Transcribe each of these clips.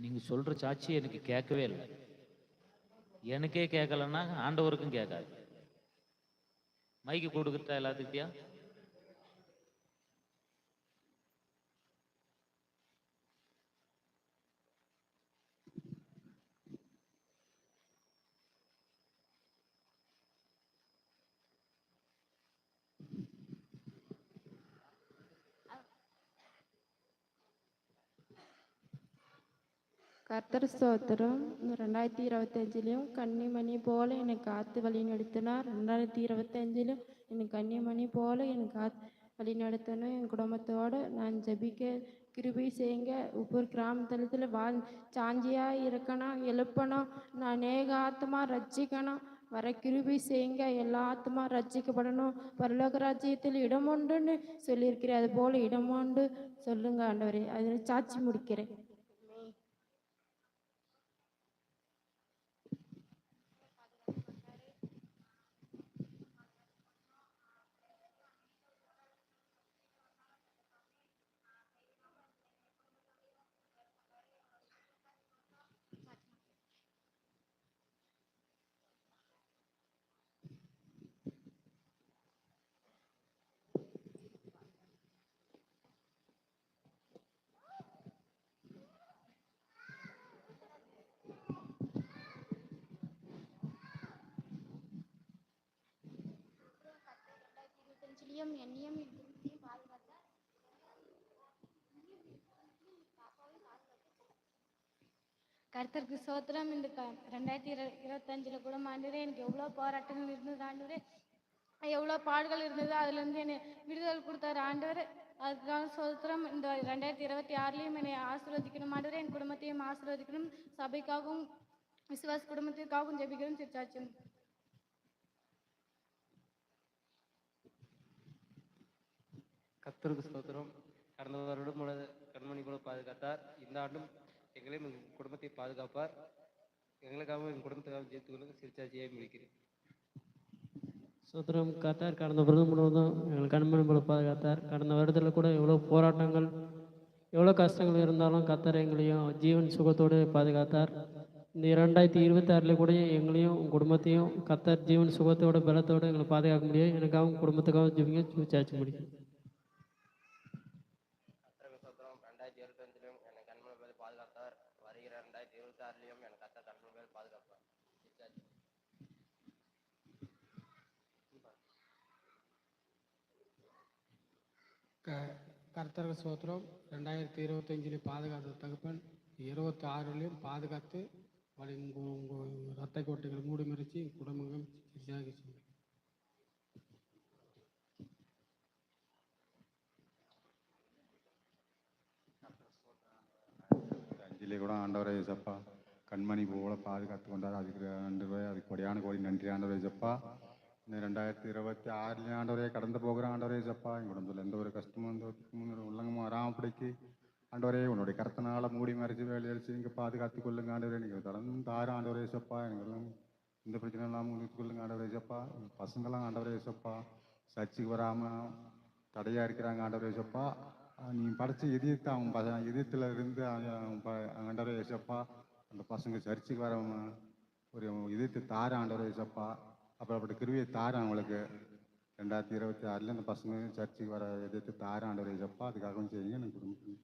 நீங்க சொல்ற சாட்சி எனக்கு கேட்கவே இல்லை. எனக்கே கேட்கலன்னா ஆண்டவருக்கும் கேட்காது. மைக்கு கொடுக்குறதா எல்லாத்துக்கிட்டயா கர்த்தர் ஸ்தோத்திரம். ரெண்டாயிரத்தி இருபத்தஞ்சிலையும் கன்னிமணி போல என்னை காத்து வழி நடத்தினார் ரெண்டாயிரத்தி இருபத்தஞ்சிலும் எனக்கு கன்னிமணி போல என்னை காத்து வழி நடத்தணும் என் குடும்பத்தோடு நான் ஜெபிக்க கிருபி செய்யுங்க. ஒவ்வொரு கிராமத்தலத்தில் வா சாஞ்சியாக இருக்கணும் எழுப்பணும். நான் அநேக ஆத்மா ரட்சிக்கணும். வர கிருபி செய்யுங்க. எல்லா ஆத்மா ரட்சிக்கப்படணும். பரலோக ராஜ்யத்தில் இடம் உண்டுன்னு சொல்லியிருக்கிறேன். அது போல் இடம் உண்டு சொல்லுங்க ஆண்டவரே. அதில் சாட்சி முடிக்கிறேன். இருபத்தஞ்சிலையும் என்னையும் என் குடும்பத்தையும் பாதுகாத்தார் சோத்திரம் இந்த ரெண்டாயிரத்தி இரு இருபத்தஞ்சில் கூட ஆண்டவரே எனக்கு எவ்வளோ போராட்டங்கள் இருந்தது ஆண்டவரே. எவ்வளோ பாடுகள் இருந்தது அதுலேருந்து என்னை விடுதல் கொடுத்தாரு ஆண்டவர். அதுக்காக சோத்திரம் இந்த ரெண்டாயிரத்தி இருபத்தி ஆறுலேயும் என்னை ஆசீர்வதிக்கணும் ஆண்டவர். என் குடும்பத்தையும் ஆசீர்வதிக்கணும். சபைக்காகவும் விசுவாச குடும்பத்திற்காகவும் ஜெபிக்கிறோம் திருச்சாச்சும் கர்த்தருக்கு ஸ்தோத்திரம். கடந்த வருடம் உள்ளது கண்மணி போல பாதுகாத்தார். இந்த ஆண்டும் எங்களையும் எங்கள் குடும்பத்தை பாதுகாப்பார். எங்களுக்காகவும் எங்கள் குடும்பத்துக்காகவும் ஜெயித்துக்கொண்டு சிறுச்சாட்சியை முடிக்கிறேன் சோத்திரம் காத்தார் கடந்த வருடம் முழுவதும் எங்கள் கண்மணி போல பாதுகாத்தார். கடந்த வருடத்தில் கூட எவ்வளோ போராட்டங்கள் எவ்வளோ கஷ்டங்கள் இருந்தாலும் கத்தார் எங்களையும் ஜீவன் சுகத்தோடு பாதுகாத்தார். இந்த இரண்டாயிரத்தி இருபத்தாறில் கூட எங்களையும் குடும்பத்தையும் கத்தார் ஜீவன் சுகத்தோட பலத்தோடு எங்களை பாதுகாக்க முடியும். எனக்காகவும் குடும்பத்துக்காகவும் ஜீவிங்க சாட்சி முடியும் கத்தருக்கு ஸ்தோத்திரம் ரெண்டாயிரத்தி இருபத்தஞ்சிலும் என்னை கண்மணி போல பாதுகாத்தார் வருகிற ரெண்டாயிரத்தி இருபத்தி ஆறுலையும் எனக்கு கத்த கண்மணி போல பாதுகாப்பார் சிறுச்சாட்சி க கர்த்தர்கள் சோத்திரம் ரெண்டாயிரத்தி இருபத்தஞ்சிலையும் பாதுகாத்த தகப்பன் இருபத்தி ஆறுலையும் பாதுகாத்து வழி உங்கள் உங்கள் ரத்த கோட்டைகள் மூடி மறைச்சி குடும்பங்கள் சரியாக செய்யும் அஞ்சிலே கூட ஆண்டவரை ஏசப்பா கண்மணி போல பாதுகாத்து கொண்டார். அதுக்கு ஆண்டு அதுக்கு கொடியான கோடி நன்றி ஆண்டவரை ஏசப்பா இந்த ரெண்டாயிரத்தி இருபத்தி ஆறுலேயும் ஆண்டவரே கடந்து போகிற ஆண்டவரே ஜப்பா என் உடம்புல எந்த ஒரு கஷ்டமும் எந்த ஒரு உள்ளங்கமும் பிடிக்கி ஆண்டவரே உன்னுடைய கருத்தனால மூடி மறைச்சி வேலையடிச்சு இங்கே பாதுகாத்து கொள்ளுங்க ஆண்டவரே நீங்கள் தொடர்ந்து ஆறு ஆண்டவரே ஜப்பா எங்களும் இந்த பிரச்சனை இல்லாமல் முடித்து கொள்ளுங்க ஆண்டவரே ஜப்பா பசங்களாம் ஆண்டவரே ஜப்பா சர்ச்சுக்கு வராமல் தடையாக இருக்கிறாங்க ஆண்டவரே ஜப்பா நீ படைச்ச இதயத்தை அவன் ப இதயத்தில் இருந்து அவன் ஆண்டவரே ஜப்பா அந்த பசங்க சர்ச்சுக்கு வர ஒரு இதயத்தை தார ஆண்டவரே ஜப்பா அப்படிப்பட்ட கிருவியை தாரேன் அவங்களுக்கு. ரெண்டாயிரத்தி இருபத்தி ஆறில் அந்த பசங்க சர்ச்சுக்கு வர எதிர்த்து தாராண்ட ஒரு ஏசப்பா அதுக்காகவும் செய்யுங்க எனக்கு குடும்ப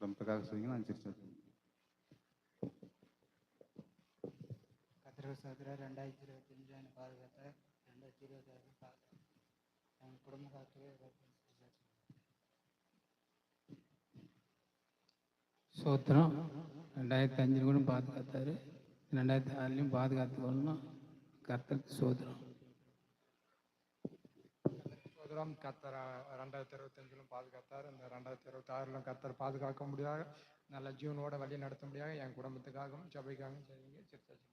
குடும்பத்துக்காக செய்யுங்க நான் சிரிச்சு கத்திர சதுர ரெண்டாயிரத்தி இருபத்தஞ்சு எனக்கு பாதுகாத்தார் ரெண்டாயிரத்தி இருபத்தாறு பாதுகாத்தார் என் குடும்ப சோத்திரம் ரெண்டாயிரத்தி அஞ்சில் கூட பாதுகாத்தார் ரெண்டாயிரத்தி ஆறுலையும் பாதுகாத்து கொள்ளணும் கர்த்தருக்கு சோத்திரம் சோதரம் கத்தர் ரெண்டாயிரத்தி இருபத்தஞ்சிலும் பாதுகாத்தார். இந்த ரெண்டாயிரத்தி இருபத்தி ஆறிலும் கத்தர் பாதுகாக்க முடியாது நல்ல ஜீவனோட வழி நடத்த முடியாது என் குடும்பத்துக்காகவும் சபைக்காகவும் செய்வீங்க. சிறுச்சாச்சி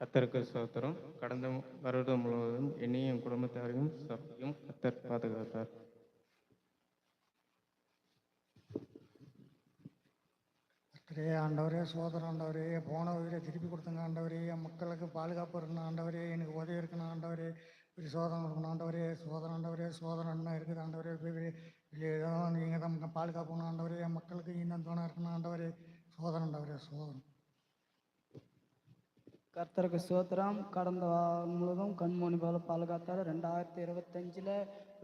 கத்தருக்கு ஸ்தோத்திரம் கடந்த வருடம் முழுவதும் என்னையும் என் குடும்பத்தாரையும் சபையும் கத்தர் பாதுகாத்தார். கர்த்தரே ஆண்டவரே சோதரம் ஆண்டவரே போன உயிரை திருப்பி கொடுத்துங்க ஆண்டவரே என் மக்களுக்கு பாதுகாப்பு இருக்கணும் ஆண்டவரே எனக்கு உதவி இருக்கணும் ஆண்டவரே இப்படி சோதனை கொடுக்கணும் ஆண்டவரே சோதனை ஆண்டவரே சோதனை என்ன இருக்குது ஆண்டவரே நீங்கள் தான் பாதுகாக்கணும் ஆண்டவரே என் மக்களுக்கு இன்னும் துணை இருக்கணும் ஆண்டவரே சோதனை ஆண்டவரே சோதனை. கர்த்தருக்கு சோத்திரம். கடந்த வாரம் முழுவதும் கண்மணி போல பாதுகாத்தார். ரெண்டாயிரத்தி இருபத்தஞ்சில்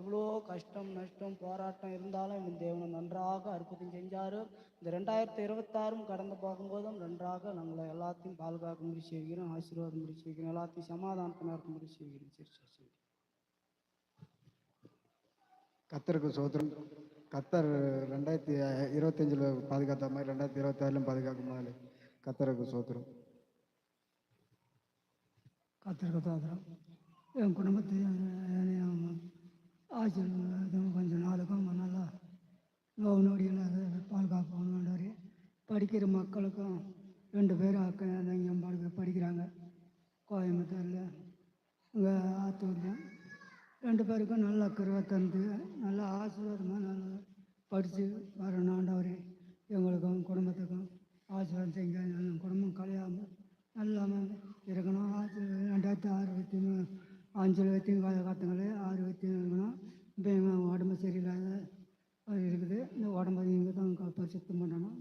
இவ்வளோ கஷ்டம் நஷ்டம் போராட்டம் இருந்தாலும் இவன் தேவனை நன்றாக அற்புதம் செஞ்சு செஞ்சார் இந்த ரெண்டாயிரத்தி இருபத்தாறும் கடந்து போகும்போதும் நன்றாக நம்மளை எல்லாத்தையும் பாதுகாக்க முடி செய்கிறோம் ஆசீர்வாதம் முடி செய்கிறோம் எல்லாத்தையும் சமாதானத்தினா இருக்க முடி செய்கிறோம் சரி சரி சரி. கத்தருக்கு சோத்திரம் கத்தர் ரெண்டாயிரத்தி இருபத்தஞ்சில் பாதுகாத்த மாதிரி ரெண்டாயிரத்தி இருபத்தாறுலையும் பாதுகாக்கும் மாதிரி கத்தருக்கு சோத்திரம் கத்திரிக்க தோத்திரம் என் குடும்பத்தை ஆசிரியர் கொஞ்சம் நாளுக்கும் நல்லா பாதுகாப்பு படிக்கிற மக்களுக்கும் ரெண்டு பேரும் அக்கா இங்கே படிக்க படிக்கிறாங்க. கோயம்புத்தூரில் இங்கே ஆத்தூரில். ரெண்டு பேருக்கும் நல்ல கருவை தந்து நல்ல ஆசீர்வாதமாக நல்லா படித்து வரணும் ஆண்டவரே. எங்களுக்கும் குடும்பத்துக்கும் ஆசீர்வாதம் செய்ய என் குடும்பம் கலையாமல் நல்லாமல் இருக்கணும். ஆசீர் ரெண்டாயிரத்தி அறுபத்தி மூணு அஞ்சு வத்தி காலகட்டங்களே ஆறு வத்தி இருக்கணும். இப்போ எங்கள் உடம்பு சரியில்லாத அது இருக்குது. இந்த உடம்பை நீங்கள் தான் பரிசுத்தம் பண்ணணும்.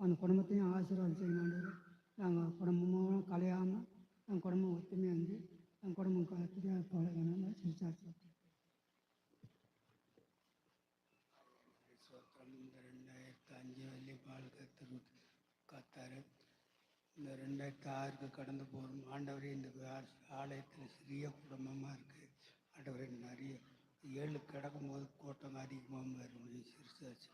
அந்த குடும்பத்தையும் ஆசீர்வாதம் செய்யணும் நாங்கள் குடும்பமும் கலையாமல் என் குடும்பம் ஒத்துமையாக இருந்து என் குடும்பம் கத்திரியாக பழகணும் சிரிச்சாச்சு இந்த ரெண்டாயிரத்து அஞ்சு வள்ளி பால் கத்தர் கத்தாரு இந்த ரெண்டாயிரத்தி ஆறுக்கு கடந்து போகிறோம் ஆண்டவரே இந்த ஆலயத்தில் சிறிய குடும்பமாக இருக்குது ஆண்டவரே நிறைய ஏழு கிடக்கும் போது கூட்டம் அதிகமாக வரும் சிறுசாச்சு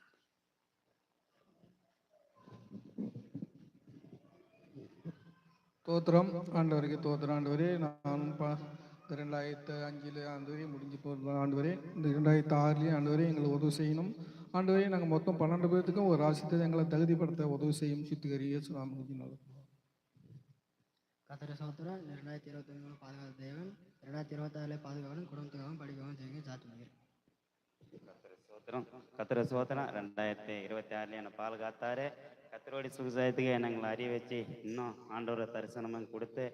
தோத்திரம். ஆண்டவருக்கு தோத்திரம். ஆண்டவரே நானும் பா இந்த ரெண்டாயிரத்து அஞ்சில் ஆண்டவரே முடிஞ்சு போகிற ஆண்டவரே. இந்த ரெண்டாயிரத்து ஆறுலேயும் ஆண்டவரே எங்களுக்கு உதவி செய்யணும். ஆண்டவரே நாங்கள் மொத்தம் பன்னெண்டு பேர்த்துக்கும் ஒரு ராசியத்தை எங்களை தகுதிப்படுத்த உதவி செய்யும். சுத்திகரியே இயேசு நாமத்தினால. கத்திர சோத்திரம் இந்த ரெண்டாயிரத்தி இருபத்தொன்னு பாதுகாத்த தேவன் ரெண்டாயிரத்தி இருபத்தாறுல பாதுகாக்கணும் குடும்பத்துக்காகவும் படிக்கவும் செய்யுங்க சாத்து சோத்திரம் கத்திர சோத்திரம் ரெண்டாயிரத்தி இருபத்தி ஆறுல என்னை பாதுகாத்தாரு. கத்திரோடி சுகசாயத்துக்கு என்னை எங்களை அறிய வச்சு இன்னும் ஆண்டவரை தரிசனமும் கொடுத்து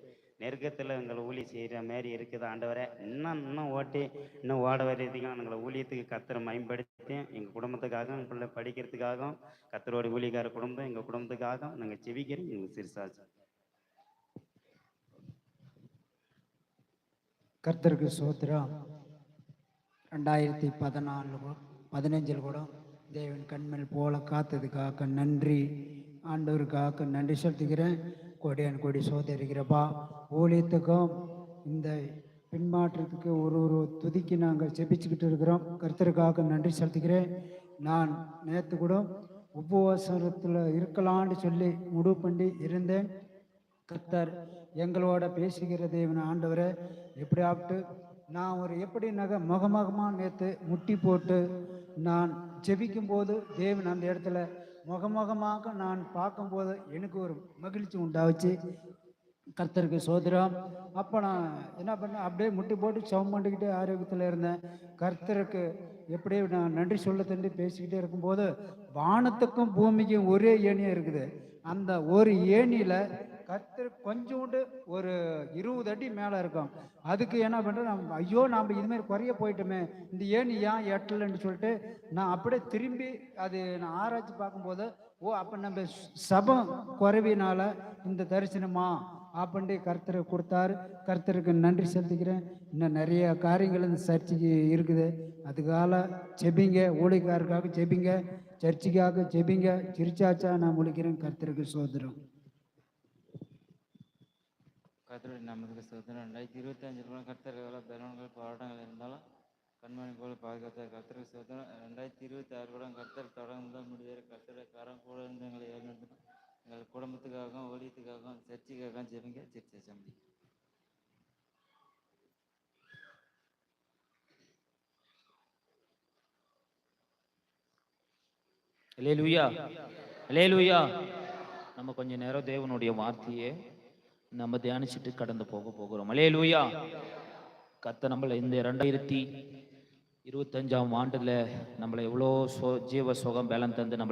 நெருக்கத்தில் எங்களை ஊழி செய்கிற மாதிரி இருக்குது ஆண்டவரை. இன்னும் இன்னும் ஓட்டி இன்னும் ஓட வர்றதுக்கும் எங்களை ஊழியத்துக்கு கத்திர மயன்படுத்தி எங்கள் குடும்பத்துக்காகவும் எங்கள் பிள்ளை படிக்கிறதுக்காகவும் கத்தரோட ஊழியக்கார குடும்பம் எங்கள் குடும்பத்துக்காகவும் நாங்கள் செவிக்கிறோம் எங்களுக்கு சிறுசாச்சு. கர்த்தருக்கு சோத்திரம். ரெண்டாயிரத்தி பதினாலு பதினஞ்சில் கூட தேவன் கண்மேல் போல காத்ததுக்காக நன்றி. ஆண்டவருக்காக நன்றி செலுத்துகிறேன். கொடியான் கொடி சோதரிக்கிறப்பா ஊழியத்துக்கும் இந்த பின்மாற்றத்துக்கு ஒரு ஒரு துதிக்கு நாங்கள் செபிச்சுக்கிட்டு இருக்கிறோம். கர்த்தருக்காக நன்றி செலுத்துகிறேன். நான் நேற்று கூட உபவாசத்தில் இருக்கலான்னு சொல்லி முடிவு பண்ணி இருந்தேன். கர்த்தர் எங்களோட பேசுகிற தேவன் ஆண்டவரை எப்படியாப்ட்டு நான் ஒரு எப்படி நகை முகமுகமாக நேற்று முட்டி போட்டு நான் ஜெபிக்கும் போது தேவன் அந்த இடத்துல முகமுகமாக நான் பார்க்கும்போது எனக்கு ஒரு மகிழ்ச்சி உண்டாச்சு. கர்த்தருக்கு சோதரம். அப்போ நான் என்ன பண்ணேன் அப்படியே முட்டி போட்டு சவம் பண்ணிக்கிட்டே ஆரோக்கியத்தில் இருந்தேன். கர்த்தருக்கு எப்படி நான் நன்றி சொல்ல தண்டி பேசிக்கிட்டே இருக்கும்போது வானத்துக்கும் பூமிக்கும் ஒரே ஏணியாக இருக்குது. அந்த ஒரு ஏணியில் கர்த்தர் கொஞ்சோண்டு ஒரு இருபது அடி மேலே இருக்கும். அதுக்கு என்ன பண்ணுறேன் நம்ம ஐயோ நாம் இதுமாரி குறைய போயிட்டோமே. இந்த ஏன் ஏன் எட்டலைன்னு சொல்லிட்டு நான் அப்படியே திரும்பி அது நான் ஆராய்ச்சி பார்க்கும்போது ஓ அப்போ நம்ம சபம் குறைவினால இந்த தரிசனமா அப்படின்ட்டு கர்த்தரை கொடுத்தாரு. கர்த்தருக்கு நன்றி செலுத்திக்கிறேன். இன்னும் நிறைய காரியங்கள் இந்த சர்ச்சைக்கு இருக்குது. அதுக்கால செபிங்க ஊழிக்காருக்காக செபிங்க சர்ச்சுக்காக செபிங்க சிரிச்சாச்சா நான் முழிக்கிறேன் கர்த்தருக்கு சோதரம் கத்தருடைய நமக்கு சுதந்திரம் ரெண்டாயிரத்தி இருபத்தி அஞ்சு கூட கத்தர்கள் எவ்வளோ பலவன்கள் போராட்டங்கள் இருந்தாலும் கண்மணி போல பாதுகாத்தார். கத்தருக்கு சுதந்திரம் ரெண்டாயிரத்தி இருபத்தி ஆறு கூட கத்தர் தொடங்க முதல் முடிவார். கரம் கூட இருந்து எங்களை ஏற்படுத்தணும் எங்கள் குடும்பத்துக்காகவும் ஊழியத்துக்காகவும் சர்ச்சைக்காகவும் ஜெபிங்க சர்ச்சை சம்பி லேலுயா லேலுயா நம்ம கொஞ்ச நேரம் தேவனுடைய வார்த்தையை நம்ம தியானிச்சுட்டு கடந்து போக போகிறோம். லேலுயா கத்த நம்மளை இந்த ரெண்டாயிரத்தி இருபத்தஞ்சாம் ஆண்டுல நம்மளை எவ்வளோ சோ ஜீவ சுகம் பலன் தந்து நம்ம